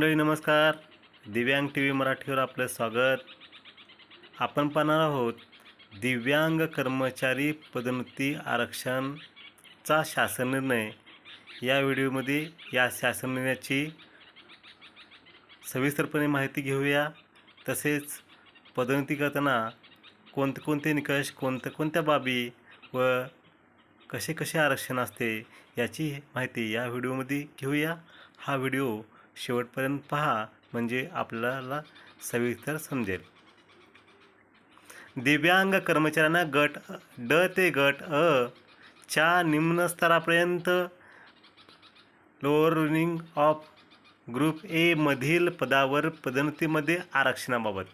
मंडळी नमस्कार. दिव्यांग टी व्ही मराठीवर आपलं स्वागत. आपण पाहणार आहोत दिव्यांग कर्मचारी पदोन्नती आरक्षणचा शासन निर्णय. या व्हिडिओमध्ये या शासन निर्णयाची सविस्तरपणे माहिती घेऊया. तसेच पदोन्नती करताना कोणते कोणते निकष कोणत्या कोणत्या बाबी व कसे कसे आरक्षण असते याची माहिती या व्हिडिओमध्ये घेऊया. हा व्हिडिओ शेवटपर्यंत पहा म्हणजे आपल्याला सविस्तर समजेल. दिव्यांग कर्मचाऱ्यांना गट ड ते गट अ च्या निम्न स्तरापर्यंत lower running of group A मधील पदावर पदोन्नतीमध्ये आरक्षणाबाबत.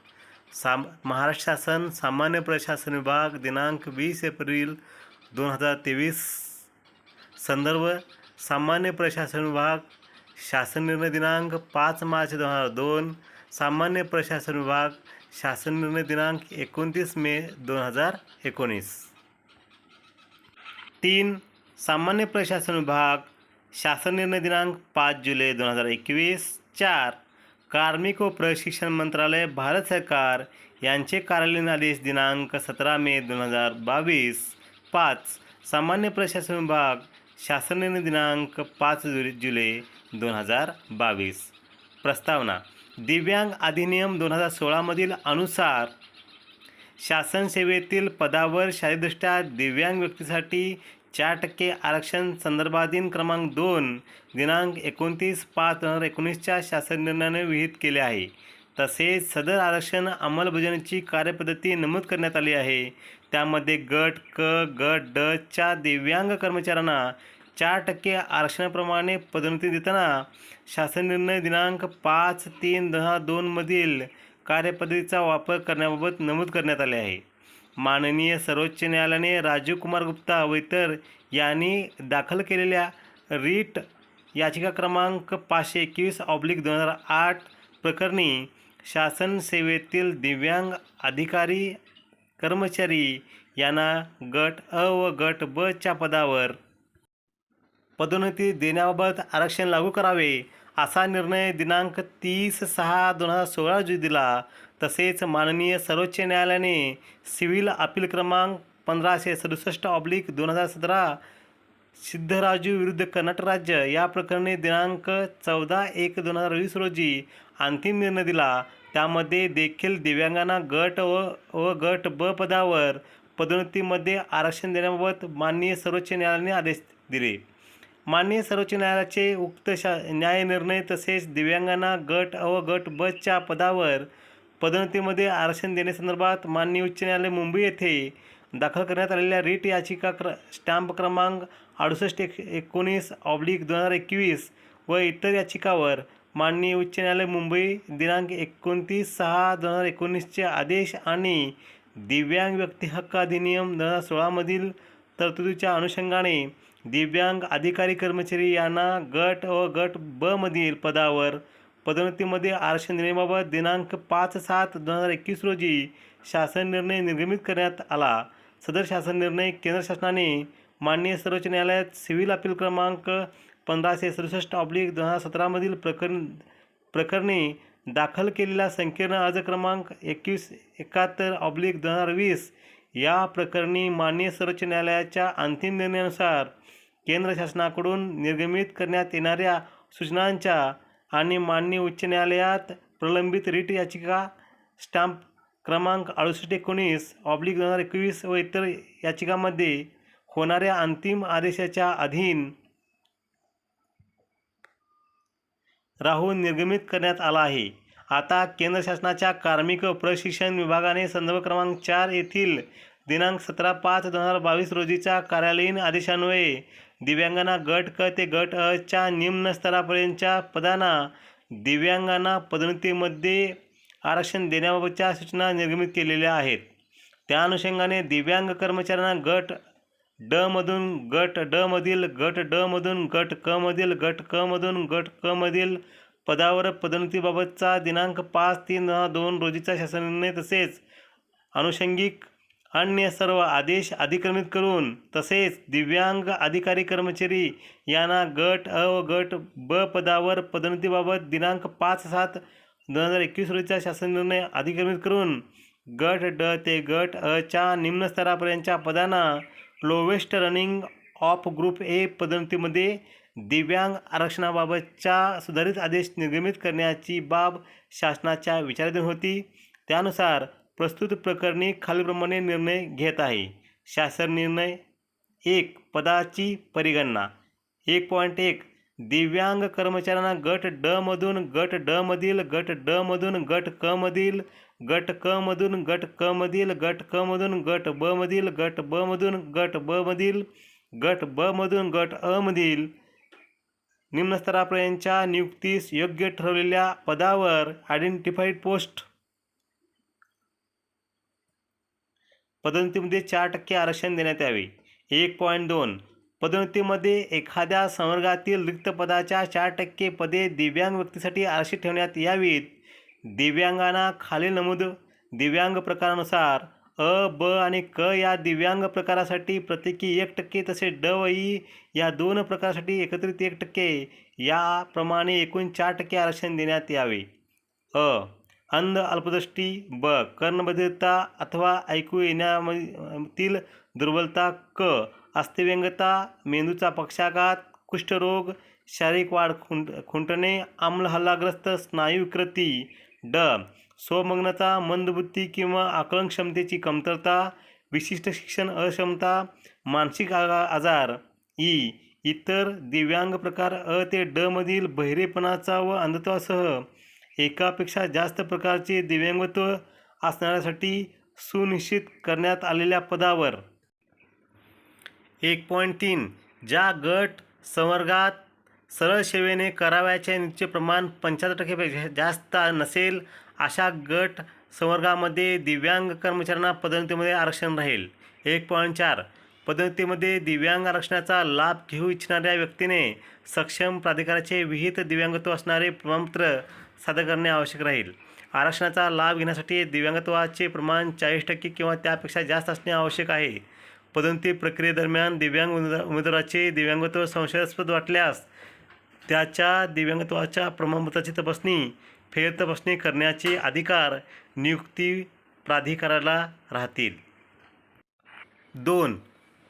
साम महाराष्ट्र शासन सामान्य प्रशासन विभाग दिनांक वीस एप्रिल दोन हजार तेवीस. संदर्भ सामान्य प्रशासन विभाग शासन निर्णय दिनांक पाच मार्च दोन हजार दोन सामान्य प्रशासन विभाग शासन निर्णय दिनांक एकोणतीस मे दोन हजार एकोणीस. तीन सामान्य प्रशासन विभाग शासन निर्णय दिनांक पाच जुलै दोन हजार एकवीस. चार कार्मिक व प्रशिक्षण मंत्रालय भारत सरकार यांचे कार्यालयीन आदेश दिनांक सतरा मे दोन हजार बावीस. पाच सामान्य प्रशासन विभाग शासन दिनांक पाच जु जुलै दोन हजार बावीस. प्रस्तावना. दिव्यांग अधिनियम दोन हजार सोळामधील अनुसार शासन सेवेतील पदावर शारीरदृष्ट्या दिव्यांग व्यक्तीसाठी चार टक्के आरक्षण संदर्भाधीन क्रमांक दोन दिनांक एकोणतीस पाच दोन हजार एकोणीसच्या शासन निर्णयाने विहित केले आहे. तसेच सदर आरक्षण अंमलबजावणीची कार्यपद्धती नमूद करण्यात आली आहे. त्यामध्ये गट क गट ड च्या दिव्यांग कर्मचाऱ्यांना चार टक्के आरक्षणाप्रमाणे पदोन्नती देताना शासन निर्णय दिनांक पाच तीन दहा दोनमधील कार्यपद्धतीचा वापर करण्याबाबत नमूद करण्यात आले आहे. माननीय सर्वोच्च न्यायालयाने राजीव कुमार गुप्ता व इतर यांनी दाखल केलेल्या रीट याचिका क्रमांक पाचशे एकवीस ऑब्लिक दोन हजार आठ प्रकरणी शासन सेवेतील दिव्यांग अधिकारी कर्मचारी यांना गट अ व गट ब च्या पदावर पदोन्नती देण्याबाबत आरक्षण लागू करावे असा निर्णय दिनांक तीस सहा दोन हजार सोळा रोजी दिला. तसेच माननीय सर्वोच्च न्यायालयाने सिव्हिल अपील क्रमांक पंधराशे सदुसष्ट ऑब्लिक दोन हजार सतरा सिद्धराजू विरुद्ध कर्नाटक राज्य या प्रकरणी दिनांक चौदा एक दोन हजार वीस रोजी अंतिम निर्णय दिला. त्यामध्ये देखील दिव्यांगांना गट व व गट ब पदावर पदोन्नतीमध्ये आरक्षण देण्याबाबत माननीय सर्वोच्च न्यायालयाने आदेश दिले. माननीय सर्वोच्च न्यायालयाचे उक्त शा न्याय निर्णय तसेच दिव्यांगांना गट व गट बसच्या पदावर पदोन्नतीमध्ये आरक्षण देण्यासंदर्भात माननीय उच्च न्यायालय मुंबई येथे दाखल करण्यात आलेल्या रीट याचिका क्र स्टॅम्प क्रमांक अडुसष्ट एक एकोणीस ऑब्लिक दोन हजार एकवीस व इतर याचिकावर माननीय उच्च न्यायालय मुंबई दिनांक एकोणतीस सहा दोन हजार एकोणीसचे आदेश आणि दिव्यांग व्यक्ती हक्क अधिनियम दोन हजार सोळामधील तरतुदीच्या अनुषंगाने दिव्यांग अधिकारी कर्मचारी यांना गट व गट ब मधील पदावर पदोन्नतीमध्ये आरक्षण देण्याबाबत दिनांक पाच सात दोन हजार एकवीस रोजी शासन निर्णय निर्गमित करण्यात आला. सदर शासन निर्णय केंद्र शासनाने माननीय सर्वोच्च न्यायालयात सिव्हिल अपील क्रमांक पंधराशे सदुसष्ट ऑब्लिक दोन हजार सतरामधील प्रकरण प्रकरणी दाखल केलेला संकीर्ण अर्ज क्रमांक एकवीस एकाहत्तर ऑब्लिक दोन हजार वीस या प्रकरणी माननीय सर्वोच्च न्यायालयाच्या अंतिम निर्णयानुसार केंद्र शासनाकडून निर्गमित करण्यात येणाऱ्या सूचनांच्या आणि माननीय उच्च न्यायालयात प्रलंबित रिट याचिका स्टॅम्प क्रमांक अडुसष्ट एकोणीस ऑब्लिक दोन हजार एकवीस व इतर याचिकामध्ये होणाऱ्या अंतिम आदेशाच्या अधीन राहून निर्गमित करण्यात आला आहे. आता केंद्र शासनाच्या कार्मिक प्रशिक्षण विभागाने संदर्भ क्रमांक चार येथील दिनांक सतरा पाच दोन हजार बावीस रोजीच्या कार्यालयीन आदेशान्वये दिव्यांगांना गट क ते गट अ च्या निम्न स्तरापर्यंतच्या पदांना दिव्यांगांना पदोन्नतीमध्ये आरक्षण देण्याबाबतच्या सूचना निर्गमित केलेल्या आहेत. त्या अनुषंगाने दिव्यांग कर्मचाऱ्यांना गट ड मधून गट ड मधील गट ड मधून गट क मधील गट क मधून गट क मधील पदावर पदोन्नतीबाबतचा दिनांक पाच तीन दोन दोन रोजीचा शासन निर्णय तसेच अनुषंगिक अन्य सर्व आदेश अधिक्रमित करून तसेच दिव्यांग अधिकारी कर्मचारी यांना गट अ व गट ब पदावर पदोन्नतीबाबत दिनांक पाच सात दोन हजार एकवीस रोजीचा शासन निर्णय अधिक्रमित करून गट ड ते गट अच्या निम्न स्तरापर्यंतच्या पदांना lowest running of group A पदोन्नतीमध्ये दिव्यांग आरक्षणाबाबतच्या सुधारित आदेश निर्गमित करण्याची बाब शासनाच्या विचाराधीन होती. त्यानुसार प्रस्तुत प्रकरणी खालीलप्रमाणे निर्णय घेत आहे. शासन निर्णय एक पदाची परिगणना. एक पॉईंट एक दिव्यांग कर्मचाऱ्यांना गट ड मधून गट ड मधील गट ड मधून गट क मधील गट क मधून गट क मधील गट क मधून गट ब मधील गट ब मधून गट ब मधील गट ब मधून गट अ मधील. निम्नस्तरापर्यंतच्या नियुक्तीस योग्य ठरवलेल्या पदावर आयडेंटिफाईड पोस्ट पदोन्नतीमध्ये चार टक्के आरक्षण देण्यात यावे. एक पॉईंट दोन. पदोन्नतीमध्ये एखाद्या संवर्गातील रिक्त पदाच्या चार टक्के पदे दिव्यांग व्यक्तीसाठी आरक्षित ठेवण्यात यावीत. दिव्यांगांना खालील नमूद दिव्यांग प्रकारानुसार अ ब आणि क या दिव्यांग प्रकारासाठी प्रत्येकी एक टक्के तसेच ड व ई या दोन प्रकारासाठी एकत्रित एक टक्के याप्रमाणे एकूण चार टक्के आरक्षण देण्यात यावे. अ अंध अल्पदृष्टी ब कर्णबद्धता अथवा ऐकू येण्यामधील दुर्बलता क अस्थिव्यंगता मेंदूचा पक्षाघात कुष्ठरोग शारीरिक वाढ खुंट खुंटणे आम्लहल्लाग्रस्त स्नायुकृती स्नायू विकृती ड. स्वमग्नता मंदबुद्धी किंवा आकलन क्षमतेची कमतरता विशिष्ट शिक्षण अक्षमता मानसिक आ आजार. ई. इतर दिव्यांग प्रकार अ ते ड मधील बहिरेपणाचा व अंधत्वासह एकापेक्षा जास्त प्रकारचे दिव्यांगत्व असणाऱ्यासाठी सुनिश्चित करण्यात आलेल्या पदावर. एक पॉईंट तीन. ज्या गट संवर्गात सरळ सेवेने करावयाचे निश्चित प्रमाण पंच्याहत्तर टक्केपेक्षा जास्त नसेल अशा गट संवर्गामध्ये दिव्यांग कर्मचाऱ्यांना पदोन्नतीमध्ये आरक्षण राहील. एक पॉईंट चार पदोन्नतीमध्ये दिव्यांग आरक्षणाचा लाभ घेऊ इच्छिणाऱ्या व्यक्तीने सक्षम प्राधिकाराचे विहित दिव्यांगत्व असणारे प्रमाणपत्र सादर करणे आवश्यक राहील. आरक्षणाचा लाभ घेण्यासाठी दिव्यांगत्वाचे प्रमाण चाळीस टक्के किंवा त्यापेक्षा जास्त असणे आवश्यक आहे. पदोन्नती प्रक्रियेदरम्यान दिव्यांग उमेदवाराचे दिव्यांगत्व संशयास्पद वाटल्यास त्याच्या दिव्यांगत्वाच्या प्रमाणपत्राची तपासणी फेर तपासणी करण्याचे अधिकार नियुक्ती प्राधिकाराला राहतील. दोन.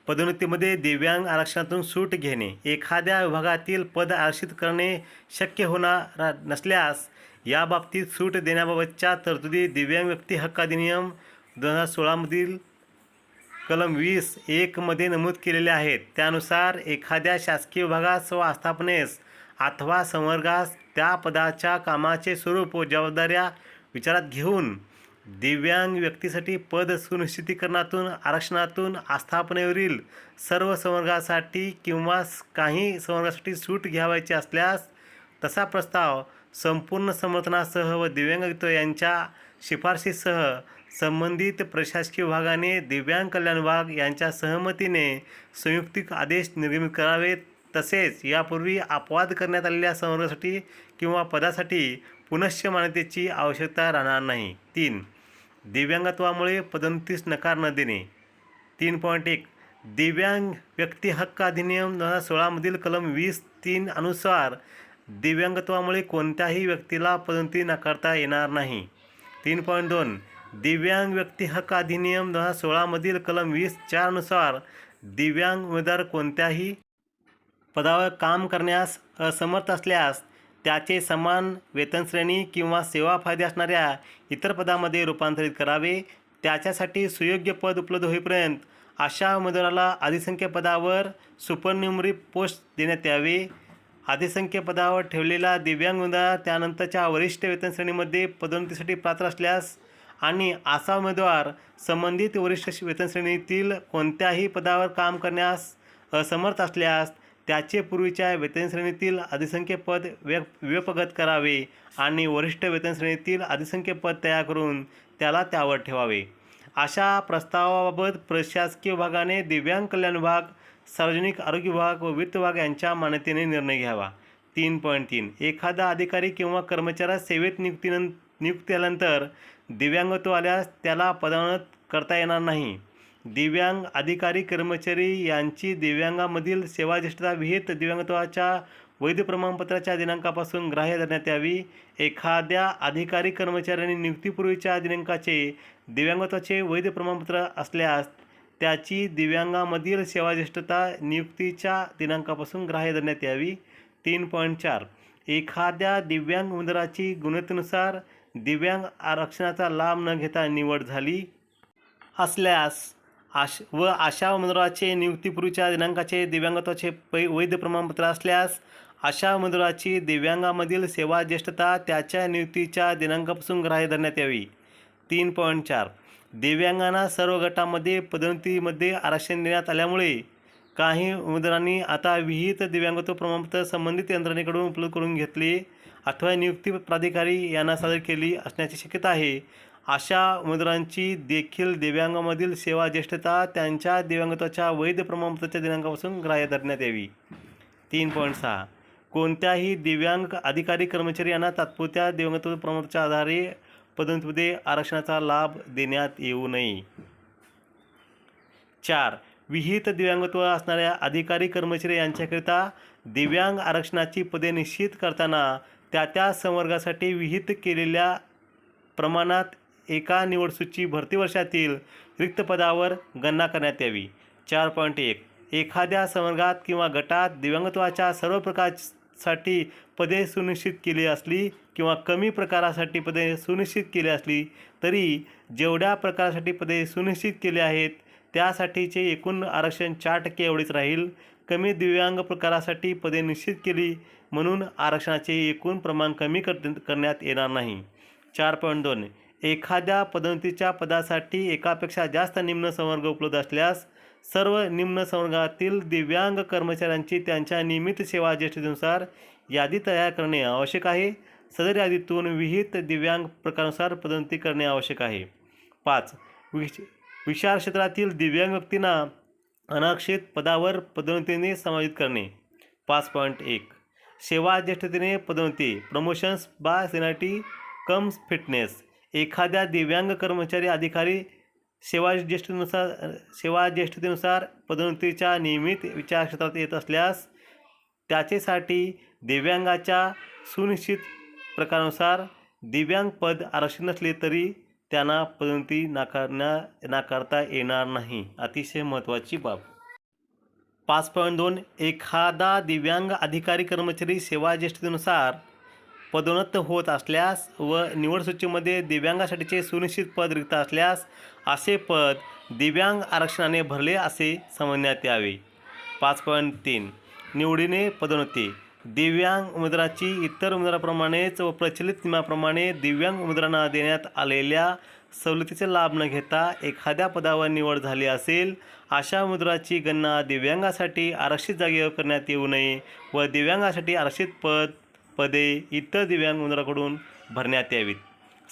पदोन्नतीमध्ये दिव्यांग आरक्षणातून सूट घेणे. एखाद्या विभागातील पद आरक्षित करणे शक्य होणार नसल्यास याबाबतीत सूट देण्याबाबतच्या तरतुदी दिव्यांग व्यक्ती हक्क अधिनियम दोन हजार सोळामधील कलम वीस एकमध्ये नमूद केलेले आहेत. त्यानुसार एखाद्या शासकीय विभागास व आस्थापनेस अथवा संवर्गास त्या पदाच्या कामाचे स्वरूप व जबाबदाऱ्या विचारात घेऊन दिव्यांग व्यक्तीसाठी पद सुनिश्चितीकरणातून आरक्षणातून आस्थापनेवरील सर्व संवर्गासाठी किंवा काही संवर्गासाठी सूट घ्यावायची असल्यास तसा प्रस्ताव संपूर्ण समर्थनासह व दिव्यांगत्व यांच्या शिफारशीसह संबंधित प्रशासकीय विभागाने दिव्यांग कल्याण विभाग यांच्या सहमतीने संयुक्तिक आदेश निर्गमित करावेत. तसेच यापूर्वी अपवाद करण्यात आलेल्या संवर्गासाठी किंवा पदासाठी पुनश्च मान्यतेची आवश्यकता राहणार नाही. तीन दिव्यांगत्वामुळे पदोन्नतीस नकार न देणे. तीन पॉईंट एक दिव्यांग व्यक्ती हक्क अधिनियम दोन हजार सोळामधील कलम वीस तीन अनुसार दिव्यांगत्वामुळे कोणत्याही व्यक्तीला पदोन्नती नाकारता येणार नाही. तीन पॉईंट दोन दिव्यांग व्यक्ती हक्क अधिनियम दोन हजार सोळामधील कलम वीस चारनुसार दिव्यांग उमेदवार कोणत्याही पदावर काम करण्यास असमर्थ असल्यास त्याचे समान वेतनश्रेणी किंवा सेवा फायदे असणाऱ्या इतर पदामध्ये रूपांतरित करावे. त्याच्यासाठी सुयोग्य पद उपलब्ध होईपर्यंत अशा उमेदवाराला अधिसंख्य पदावर सुपरन्युमरी पोस्ट देण्यात यावे. अधिसंख्य पदावर ठेवलेला दिव्यांग उमेदवार त्यानंतरच्या वरिष्ठ वेतनश्रेणीमध्ये पदोन्नतीसाठी पात्र असल्यास आणि असा उमेदवार संबंधित वरिष्ठ वेतनश्रेणीतील कोणत्याही पदावर काम करण्यास असमर्थ असल्यास त्याचे पूर्वीच्या वेतनश्रेणीतील अधिसंख्य पद व्य व्यपगत करावे आणि वरिष्ठ वेतनश्रेणीतील अधिसंख्य पद तयार करून त्याला त्यावर ठेवावे. अशा प्रस्तावाबाबत प्रशासकीय विभागाने दिव्यांग कल्याण विभाग सार्वजनिक आरोग्य विभाग व वित्त विभाग यांच्या मान्यतेने निर्णय घ्यावा. तीन पॉईंट तीन. एखादा अधिकारी किंवा कर्मचाऱ्या सेवेत नियुक्तीनं नियुक्ती आल्यानंतर दिव्यांगत्व आल्यास त्याला पदोन्नत करता येणार नाही. दिव्यांग अधिकारी कर्मचारी यांची दिव्यांगामधील सेवाज्येष्ठता विहित दिव्यांगत्वाच्या वैध प्रमाणपत्राच्या दिनांकापासून ग्राह्य धरण्यात यावी. एखाद्या अधिकारी कर्मचाऱ्यांनी नियुक्तीपूर्वीच्या दिनांकाचे दिव्यांगत्वाचे वैध प्रमाणपत्र असल्यास त्याची दिव्यांगामधील सेवाज्येष्ठता नियुक्तीच्या दिनांकापासून ग्राह्य धरण्यात यावी. तीन पॉईंट चार. एखाद्या दिव्यांग उमेदवाराची गुणवत्तेनुसार दिव्यांग आरक्षणाचा लाभ न घेता निवड झाली असल्यास आश व अशा उमेदवाराचे नियुक्तीपूर्वीच्या दिनांकाचे दिव्यांगत्वाचे पै वैध प्रमाणपत्र असल्यास अशा उमेदवाराची दिव्यांगामधील सेवा ज्येष्ठता त्याच्या नियुक्तीच्या दिनांकापासून ग्राह्य धरण्यात यावी. तीन पॉईंट चार. दिव्यांगांना सर्व गटामध्ये पदोन्नतीमध्ये आरक्षण देण्यात आल्यामुळे काही उमेदवारांनी आता विहित दिव्यांगत्व प्रमाणपत्र संबंधित यंत्रणेकडून उपलब्ध करून घेतले. अथवा नियुक्ती प्राधिकारी यांना सादर केली असण्याची शक्यता आहे. अशा उमेदवारांची देखील दिव्यांगामधील सेवा ज्येष्ठता त्यांच्या दिव्यांगत्वाच्या वैध प्रमाणपत्राच्या दिनांकापासून ग्राह्य धरण्यात यावी. तीन पॉईंट सहा. कोणत्याही दिव्यांग अधिकारी कर्मचारी यांना तात्पुरत्या दिव्यांगत्व प्रमाणपत्राच्या आधारे पदोन्नतीमध्ये आरक्षणाचा लाभ देण्यात येऊ नये. चार. विहित दिव्यांगत्व असणाऱ्या अधिकारी कर्मचारी यांच्याकरिता दिव्यांग आरक्षणाची पदे निश्चित करताना त्या त्या संवर्गासाठी विहित केलेल्या प्रमाणात एका निवडसूची भरती वर्षातील रिक्त पदावर गणना करण्यात यावी. चार पॉईंट एक. एखाद्या संवर्गात किंवा गटात दिव्यांगत्वाच्या सर्व प्रकारसाठी पदे सुनिश्चित केली असली किंवा कमी प्रकारासाठी पदे सुनिश्चित केली असली तरी जेवढ्या प्रकारासाठी पदे सुनिश्चित केली आहेत त्यासाठीचे एकूण आरक्षण चार टक्के एवढेच राहील. कमी दिव्यांग प्रकारासाठी पदे निश्चित केली म्हणून आरक्षणाचे एकूण प्रमाण कमी कर करण्यात येणार नाही. चार पॉईंट दोन. एखाद्या पदोन्नतीच्या पदासाठी एकापेक्षा जास्त निम्न संवर्ग उपलब्ध असल्यास सर्व निम्न संवर्गातील दिव्यांग कर्मचाऱ्यांची त्यांच्या नियमित सेवा ज्येष्ठतेनुसार यादी तयार करणे आवश्यक आहे. सदर यादीतून विहित दिव्यांग प्रकारानुसार पदोन्नती करणे आवश्यक आहे. पाच. विश विशाल क्षेत्रातील दिव्यांग व्यक्तींना अनारक्षित पदावर पदोन्नतीने समायोजित करणे. पाच पॉईंट एक. सेवा ज्येष्ठतेने पदोन्नती प्रमोशन्स बा सिनाटी कम्स फिटनेस. एखाद्या दिव्यांग कर्मचारी अधिकारी सेवा ज्येष्ठतेनुसार सेवा ज्येष्ठतेनुसार पदोन्नतीच्या नियमित विचारक्षेत्रात येत असल्यास त्याचेसाठी दिव्यांगाच्या सुनिश्चित प्रकारानुसार दिव्यांग पद आरक्षित नसले तरी त्यांना पदोन्नती नाकारण्या नाकारता येणार नाही. अतिशय महत्त्वाची बाब. पाच पॉईंट दोन. एखादा दिव्यांग अधिकारी कर्मचारी सेवा ज्येष्ठतेनुसार पदोन्नत होत असल्यास व निवड सूचीमध्ये दिव्यांगासाठीचे सुनिश्चित पद रिक्त असल्यास असे पद दिव्यांग आरक्षणाने भरले असे समजण्यात यावे. पाच पॉईंट तीन. निवडीने पदोन्नती. दिव्यांग उमेदवाराची इतर उमेदवाराप्रमाणेच व प्रचलित नियमाप्रमाणे दिव्यांग उमेदवारांना देण्यात आलेल्या सवलतीचे लाभ न घेता एखाद्या पदावर निवड झाली असेल अशा उमेदवाराची गणना दिव्यांगासाठी आरक्षित जागेवर करण्यात येऊ नये व दिव्यांगासाठी आरक्षित पद पदे इतर दिव्यांग उमेदवाराकडून भरण्यात यावीत.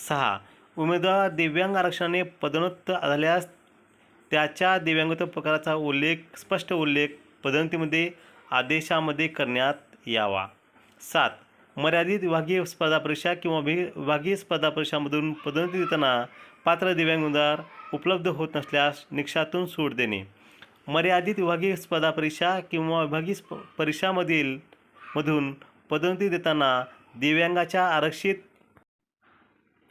सहा. उमेदवार दिव्यांग आरक्षणाने पदोन्नत झाल्यास त्याच्या दिव्यांगत्व प्रकाराचा उल्लेख स्पष्ट उल्लेख पदोन्नतीमध्ये आदेशामध्ये करण्यात यावा. सात. मर्यादित विभागीय स्पर्धा परीक्षा किंवा विभागीय स्पर्धा परीक्षामधून पदोन्नती देताना पात्र दिव्यांग उमेदवार उपलब्ध होत नसल्यास निकषातून सूट देणे. मर्यादित विभागीय स्पर्धा परीक्षा किंवा विभागीय स्प परीक्षामधील मधून पदोन्नती देताना दिव्यांगाच्या आरक्षित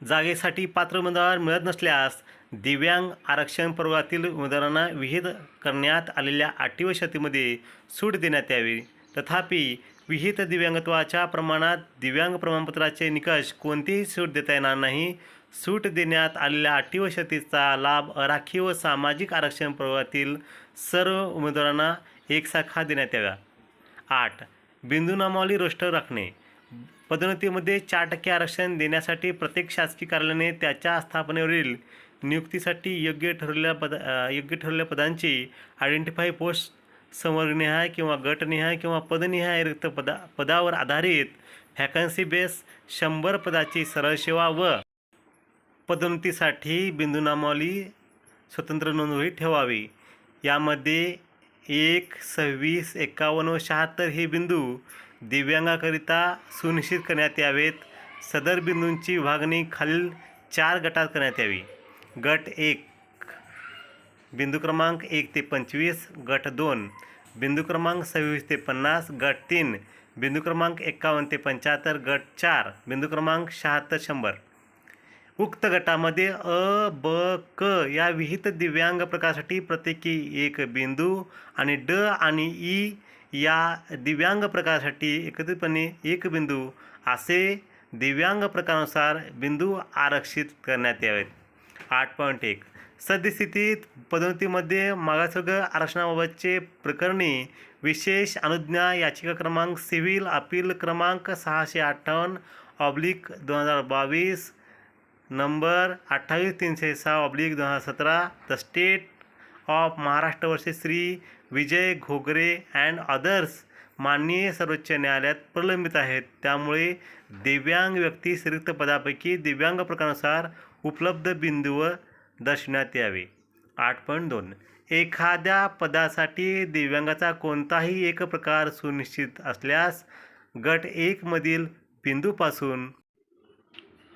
जागेसाठी पात्र उमेदवार मिळत नसल्यास दिव्यांग आरक्षण पर्वातील उमेदवारांना विहित करण्यात आलेल्या अटी व शतीमध्ये सूट देण्यात यावी. तथापि विहित दिव्यांगत्वाच्या प्रमाणात दिव्यांग प्रमाणपत्राचे निकष कोणतीही सूट देता येणार नाही. सूट देण्यात आलेल्या अटी व शतीचा लाभ राखीव व सामाजिक आरक्षण पर्वातील सर्व उमेदवारांना एकसारखा देण्यात यावा आठ बिंदूनामावली रोष्टर राखणे. पदोन्नतीमध्ये चार टक्के आरक्षण देण्यासाठी प्रत्येक शासकीय कार्यालयाने त्याच्या स्थापनेवरील नियुक्तीसाठी योग्य ठरलेल्या पद योग्य ठरलेल्या पदांची आयडेंटिफाय पोस्ट संवर्गनिहाय किंवा गटनिहाय किंवा पदनिहाय रिक्त पदा पदावर आधारित व्हॅकन्सी बेस शंभर पदाची सरळ सेवा व पदोन्नतीसाठी बिंदूनामावली स्वतंत्र नोंदवही ठेवावी. यामध्ये एक सव्वीस एकावन्न व शहात्तर हे बिंदू दिव्यांगाकरिता सुनिश्चित करण्यात यावेत. सदर बिंदूंची विभागणी खालील चार गटात करण्यात यावी. गट एक बिंदू क्रमांक एक ते पंचवीस. गट दोन बिंदू क्रमांक सव्वीस ते पन्नास. गट तीन बिंदू क्रमांक एकावन्न ते पंच्याहत्तर. गट चार बिंदू क्रमांक शहात्तर शंभर. उक्त गटामध्ये अ ब क या विहित दिव्यांग प्रकारासाठी प्रत्येकी एक बिंदू आणि ड आणि ई या दिव्यांग प्रकारासाठी एकत्रितपणे एक बिंदू असे दिव्यांग प्रकारानुसार बिंदू आरक्षित करण्यात यावेत. आठ पॉईंट एक. सद्यस्थितीत पदोन्नतीमध्ये मागासवर्ग आरक्षणाबाबतचे प्रकरणी विशेष अनुज्ञा याचिका क्रमांक सिव्हिल अपील क्रमांक सहाशे अठ्ठावन्न ऑब्लिक दोन हजार बावीस नंबर अठ्ठावीस तीनशे सहा ऑब्लिक दोन हजार सतरा the state of Maharashtra versus Shri Vijay Ghogare and others माननीय सर्वोच्च न्यायालयात प्रलंबित आहेत. त्यामुळे दिव्यांग व्यक्ती रिक्त पदापैकी दिव्यांग प्रकारानुसार उपलब्ध बिंदूवर दर्शवण्यात यावे. आठ पॉईंट दोन. एखाद्या पदासाठी दिव्यांगाचा कोणताही एक प्रकार सुनिश्चित असल्यास गट एकमधील बिंदूपासून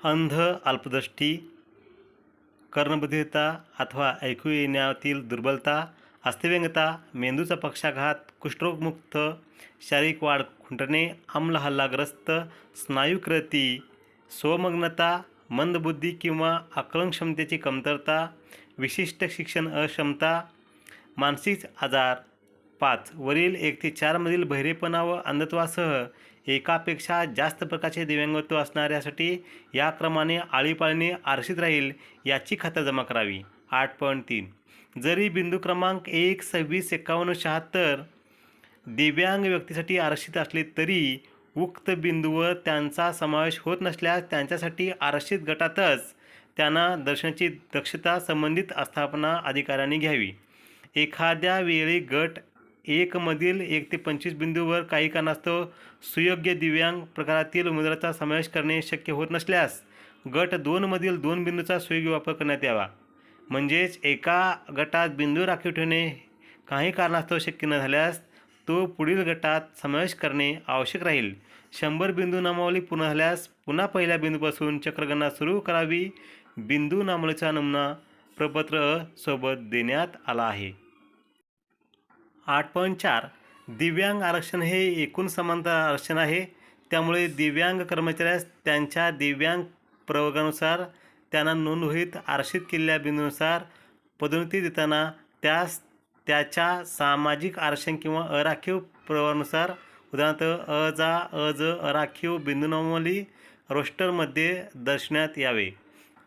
अंध अल्पदृष्टी कर्णबधिरता अथवा ऐकू येण्यातील दुर्बलता अस्थिव्यंगता मेंदूचा पक्षाघात कुष्ठरोगमुक्त शारीरिक वाढ खुंटणे आम्ल हल्लाग्रस्त स्नायुकृती स्वमग्नता मंदबुद्धी किंवा आकलन क्षमतेची कमतरता विशिष्ट शिक्षण अक्षमता मानसिक आजार पाच. वरील एक ते चारमधील बहिरेपणा व अंधत्वासह एकापेक्षा जास्त प्रकारचे दिव्यांगत्व असणाऱ्यासाठी या क्रमाने आळीपाळीने आरक्षित राहील याची खातरजमा करावी. आठ पॉईंट तीन. जरी बिंदू क्रमांक एक सव्वीस एकावन्न शहात्तर दिव्यांग व्यक्तीसाठी आरक्षित असले तरी उक्त बिंदूवर त्यांचा समावेश होत नसल्यास त्यांच्यासाठी आरक्षित गटातच त्यांना दर्शनाची दक्षता संबंधित आस्थापना अधिकाऱ्यांनी घ्यावी. एखाद्या वेळी गट एकमधील एक ते पंचवीस बिंदूवर काही कारणास्तव सुयोग्य दिव्यांग प्रकारातील उमेदवाराचा समावेश करणे शक्य होत नसल्यास गट दोनमधील दोन बिंदूचा सुयोग्य वापर करण्यात यावा. म्हणजेच एका गटात बिंदू राखीव ठेवणे काही कारणास्तव शक्य न झाल्यास तो पुढील गटात समावेश करणे आवश्यक राहील. शंभर बिंदू नामावली पूर्ण झाल्यास पुन्हा पहिल्या बिंदूपासून चक्रगणना सुरू करावी. बिंदू नामावलीचा नमुना प्रपत्र सोबत देण्यात आला आहे. आठ पॉईंट चार. दिव्यांग आरक्षण हे एकूण समानता आरक्षण आहे. त्यामुळे दिव्यांग कर्मचाऱ्यास त्यांच्या दिव्यांग प्रवर्गानुसार त्यांना नोंदवहीत आरक्षित केलेल्या बिंदूनुसार पदोन्नती देताना त्यास त्याच्या सामाजिक आरक्षण किंवा अराखीव प्रवाहानुसार उदाहरणार्थ अ जा अ ज अराखीव बिंदूनामावली रोस्टरमध्ये दर्शवण्यात यावे.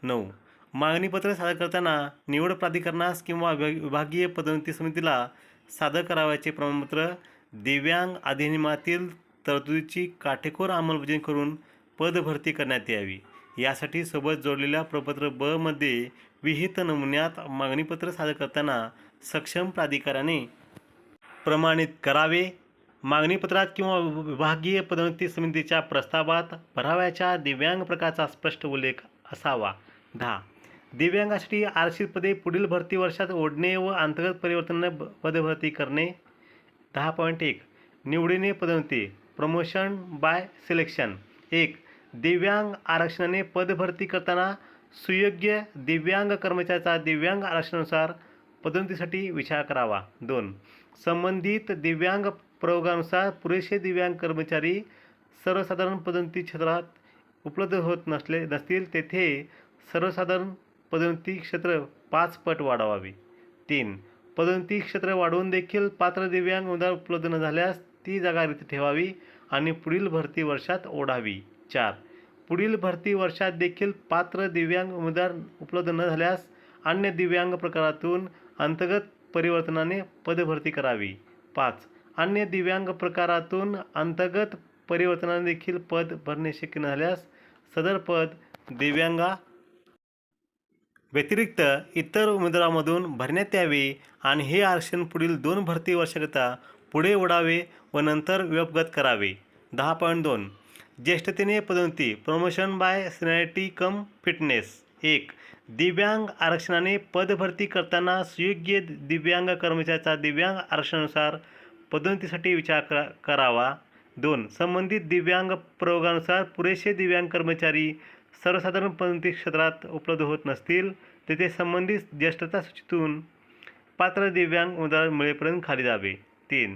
नऊ. मागणीपत्र सादर करताना निवड प्राधिकरणास किंवा विभागीय पदोन्नती समितीला सादर करावयाचे प्रमाणपत्र दिव्यांग अधिनियमातील तरतुदीची काटेकोर अंमलबजावणी करून पदभरती करण्यात यावी. यासाठी सोबत जोडलेल्या प्रपत्र ब मध्ये विहित नमुन्यात मागणीपत्र सादर करताना सक्षम प्राधिकाऱ्याने प्रमाणित करावे. मागणीपत्रात किंवा विभागीय पदोन्नती समितीच्या प्रस्तावात भरावयाच्या दिव्यांग प्रकारचा स्पष्ट उल्लेख असावा. दहा. दिव्यांगासाठी आरक्षित पदे पुढील भरती वर्षात ओढणे व अंतर्गत परिवर्तन पदभरती करणे. दहा पॉईंट एक. निवडीने पदोन्नती. प्रमोशन बाय सिलेक्शन एक. दिव्यांग आरक्षणाने पदभरती करताना सुयोग्य दिव्यांग कर्मचाऱ्याचा दिव्यांग आरक्षणानुसार पदोन्नतीसाठी विचार करावा. दोन. संबंधित दिव्यांग प्रयोगानुसार पुरेसे दिव्यांग कर्मचारी सर्वसाधारण पदोन्नती क्षेत्रात उपलब्ध होत नसले नसतील तेथे सर्वसाधारण पदोन्नती क्षेत्र पाच पट वाढवावी. तीन पदोन्नती क्षेत्र वाढवून देखील पात्र दिव्यांग उमेदवार उपलब्ध न झाल्यास ती जागा रिक्त ठेवावी आणि पुढील भरती वर्षात ओढावी. चार पुढील भरती वर्षात देखील पात्र दिव्यांग उमेदवार उपलब्ध न झाल्यास अन्य दिव्यांग प्रकारातून अंतर्गत परिवर्तनाने पदभरती करावी. पाच अन्य दिव्यांग प्रकारातून अंतर्गत परिवर्तनाने देखील पद भरणे शक्य न झाल्यास सदर पद दिव्यांगा व्यतिरिक्त इतर उमेदवारांमधून भरण्यात यावे आणि हे आरक्षण पुढील दोन भरती वर्षाकरिता पुढे ओढावे व नंतर व्यपगत करावे. दहा पॉईंट दोन. ज्येष्ठतेने पदोन्नती promotion by seniority cum fitness एक. दिव्यांग आरक्षणाने पदभरती करताना सुयोग्य दिव्यांग कर्मचाऱ्याचा दिव्यांग आरक्षणानुसार पदोन्नतीसाठी विचार करा करावा. दोन. संबंधित दिव्यांग प्रयोगानुसार पुरेसे दिव्यांग कर्मचारी सर्वसाधारण पदोन्नती क्षेत्रात उपलब्ध होत नसतील तेथे संबंधित ज्येष्ठता सूचीतून पात्र दिव्यांग उमेदवार मिळेपर्यंत खाली जावे. तीन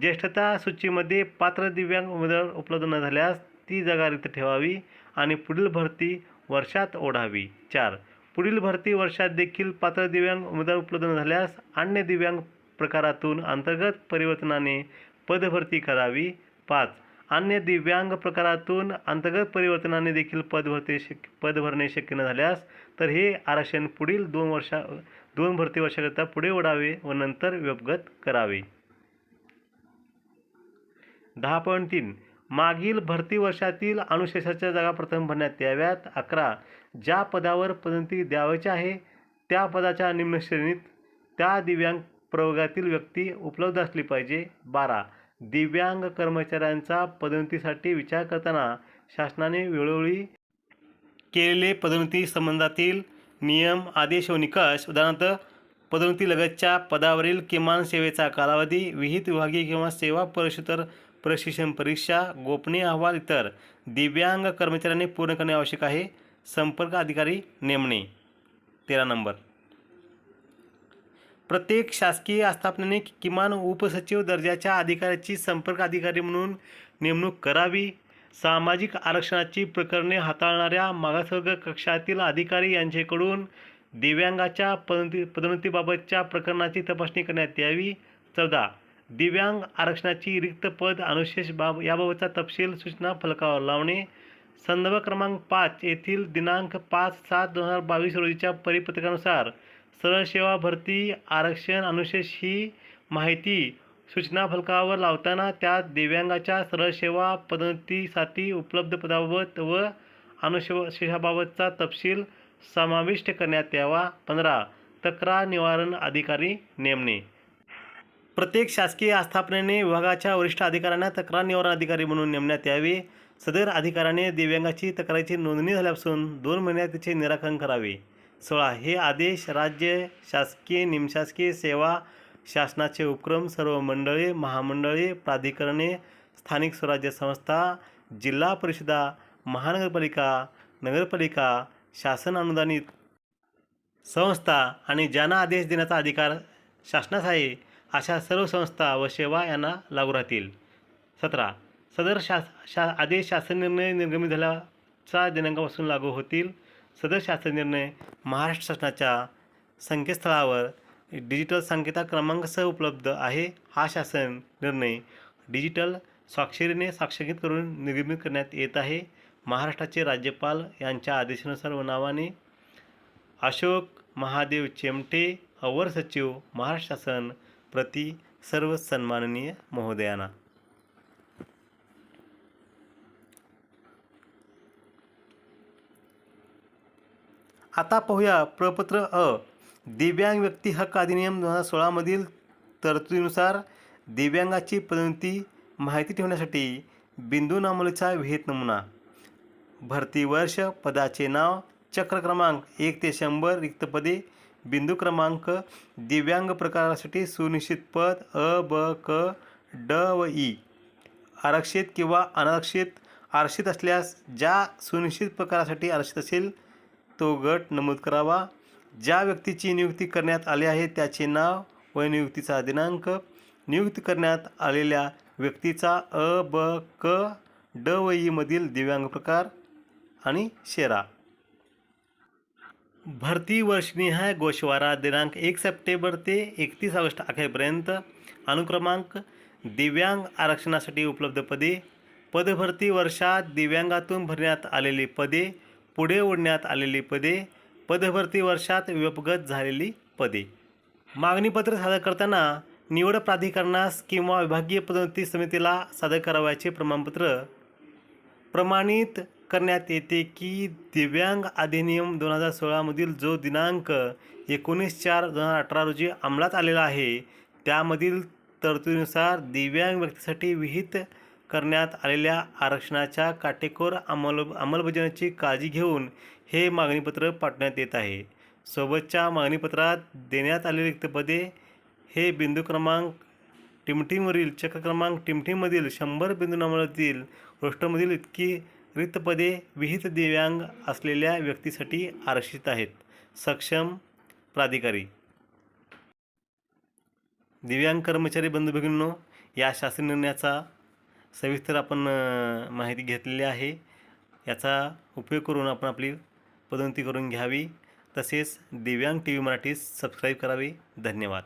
ज्येष्ठता सूचीमध्ये पात्र दिव्यांग उमेदवार उपलब्ध न झाल्यास ती जागा रिक्त ठेवावी आणि पुढील भरती वर्षात ओढावी. चार पुढील भरती वर्षात देखील पात्र दिव्यांग उमेदवार उपलब्ध न झाल्यास अन्य दिव्यांग प्रकारातून अंतर्गत परिवर्तनाने पदभरती करावी. पाच अन्य दिव्यांग प्रकारातून अंतर्गत परिवर्तनाने देखील पद भरते शक्य पद भरणे शक्य न झाल्यास तर हे आरक्षण पुढील दोन वर्षा दोन भरती वर्षाकरिता पुढे ओढावे व नंतर व्यपगत करावे. दहा पॉईंट तीन. मागील भरती वर्षातील अनुशेषाच्या जागा प्रथम भरण्यात याव्यात. अकरा. ज्या पदावर पदोन्नती द्यावायची आहे त्या पदाच्या निम्न श्रेणीत त्या दिव्यांग प्रवर्गातील व्यक्ती उपलब्ध असली पाहिजे. बारा. दिव्यांग कर्मचाऱ्यांचा पदोन्नतीसाठी विचार करताना शासनाने वेळोवेळी केलेले पदोन्नती संबंधातील नियम आदेश व निकष उदाहरणार्थ पदोन्नती लगतच्या पदावरील किमान सेवेचा कालावधी विहित विभागीय किंवा सेवा परिषदर प्रशिक्षण परीक्षा गोपनीय अहवाल इतर दिव्यांग कर्मचाऱ्यांनी पूर्ण करणे आवश्यक आहे. संपर्क अधिकारी नेमणे. तेरा नंबर. प्रत्येक शासकीय आस्थापनेने किमान उपसचिव दर्जाच्या अधिकाऱ्याची संपर्क अधिकारी म्हणून नेमणूक करावी. सामाजिक आरक्षणाची प्रकरणे हाताळणाऱ्या मागासवर्ग कक्षातील अधिकारी यांच्याकडून दिव्यांगाच्या पदोन्नती पदोन्नतीबाबतच्या प्रकरणाची तपासणी करण्यात यावी. चौदा. दिव्यांग आरक्षणाची रिक्त पद अनुशेष बाब याबाबतचा तपशील सूचना फलकावर लावणे. संदर्भ क्रमांक पाच येथील दिनांक पाच सात दोन हजार बावीस रोजीच्या परिपत्रकानुसार सरळ सेवा भरती आरक्षण अनुशेष ही माहिती सूचना फलकावर लावताना त्यात दिव्यांगाच्या सरळ सेवा उपलब्ध पदाबाबत व अनुशेषाबाबतचा तपशील समाविष्ट करण्यात यावा. पंधरा. तक्रार निवारण अधिकारी नेमणे. प्रत्येक शासकीय आस्थापनेने विभागाच्या वरिष्ठ अधिकाऱ्यांना तक्रार निवारण अधिकारी म्हणून नेमण्यात यावे. सदर अधिकाऱ्याने दिव्यांगाची तक्रारीची नोंदणी झाल्यापासून दोन महिन्यात तिचे निराकरण करावे. सोळा. हे आदेश राज्य शासकीय निमशासकीय सेवा शासनाचे उपक्रम सर्व मंडळे महामंडळे प्राधिकरणे स्थानिक स्वराज्य संस्था जिल्हा परिषदा महानगरपालिका नगरपालिका शासन अनुदानित संस्था आणि ज्यांना आदेश देण्याचा अधिकार शासनास आहे अशा सर्व संस्था व सेवा यांना लागू राहतील. सतरा. सदर शास शा आदेश शासन निर्णय निर्गमित झाल्याचा दिनांकापासून लागू होतील. सदर शासन निर्णय महाराष्ट्र शासनाच्या संकेतस्थळावर डिजिटल संकेता क्रमांकसह उपलब्ध आहे. हा शासन निर्णय डिजिटल स्वाक्षरीने साक्षरकृत करून निर्गमित करण्यात येत आहे. महाराष्ट्राचे राज्यपाल यांच्या आदेशानुसार व नावाने अशोक महादेव चेमटे अवर सचिव महाराष्ट्र शासन प्रति सर्व सन्माननीय महोदयांना आता पाहूया प्रपत्र अ. दिव्यांग व्यक्ती हक्क अधिनियम दोन हजार सोळामधील तरतुदीनुसार दिव्यांगाची पदोन्नती माहिती ठेवण्यासाठी बिंदू नामोलीचा विहित नमुना. भरती वर्ष पदाचे नाव चक्र क्रमांक एक ते शंभर रिक्त पदे बिंदू क्रमांक दिव्यांग प्रकारासाठी सुनिश्चित पद अ ब क ड व ई. आरक्षित किंवा अनारक्षित आरक्षित असल्यास ज्या सुनिश्चित प्रकारासाठी आरक्षित असेल तो गट नमूद करावा. ज्या व्यक्तीची नियुक्ती करण्यात आली आहे त्याचे नाव व नियुक्तीचा दिनांक नियुक्त करण्यात आलेल्या व्यक्तीचा अ ब क ड व ईमधील दिव्यांग प्रकार आणि शेरा. भरती वर्षनिहाय गोषवारा दिनांक एक सप्टेंबर ते एकतीस ऑगस्ट अखेरपर्यंत. अनुक्रमांक दिव्यांग आरक्षणासाठी उपलब्ध पदे. पदभरती वर्षात दिव्यांगातून भरण्यात आलेली पदे पुढे ओढण्यात आलेली पदे पदभरती वर्षात व्यपगत झालेली पदे. मागणीपत्र सादर करताना निवड प्राधिकरणास किंवा विभागीय पदोन्नती समितीला सादर करावयाचे प्रमाणपत्र प्रमाणित करण्यात येते की दिव्यांग अधिनियम दोन हजार सोळामधील जो दिनांक एकोणीस चार दोन हजार अठरा रोजी अंमलात आलेला आहे त्यामधील तरतुदीनुसार दिव्यांग व्यक्तीसाठी विहित करण्यात आलेल्या आरक्षणाच्या काटेकोर अंमल अंमलबजावणीची काळजी घेऊन हे मागणीपत्र पाठवण्यात येत आहे. सोबतच्या मागणीपत्रात देण्यात आलेली रिक्तपदे हे बिंदू क्रमांक टिमटीमवरील चक्र क्रमांक टिमटीमधील शंभर बिंदू नंबरातील रोष्टमधील इतकी रिक्तपदे विहित दिव्यांग असलेल्या व्यक्तीसाठी आरक्षित आहेत. सक्षम प्राधिकारी. दिव्यांग कर्मचारी बंधू भगिनींनो या शासन निर्णयाचा सविस्तर आपण माहिती घेतलेली आहे. याचा उपयोग करून आपण आपली पदोन्नती करून घ्यावी. तसेच दिव्यांग टी व्ही मराठी सबस्क्राईब करावे. धन्यवाद.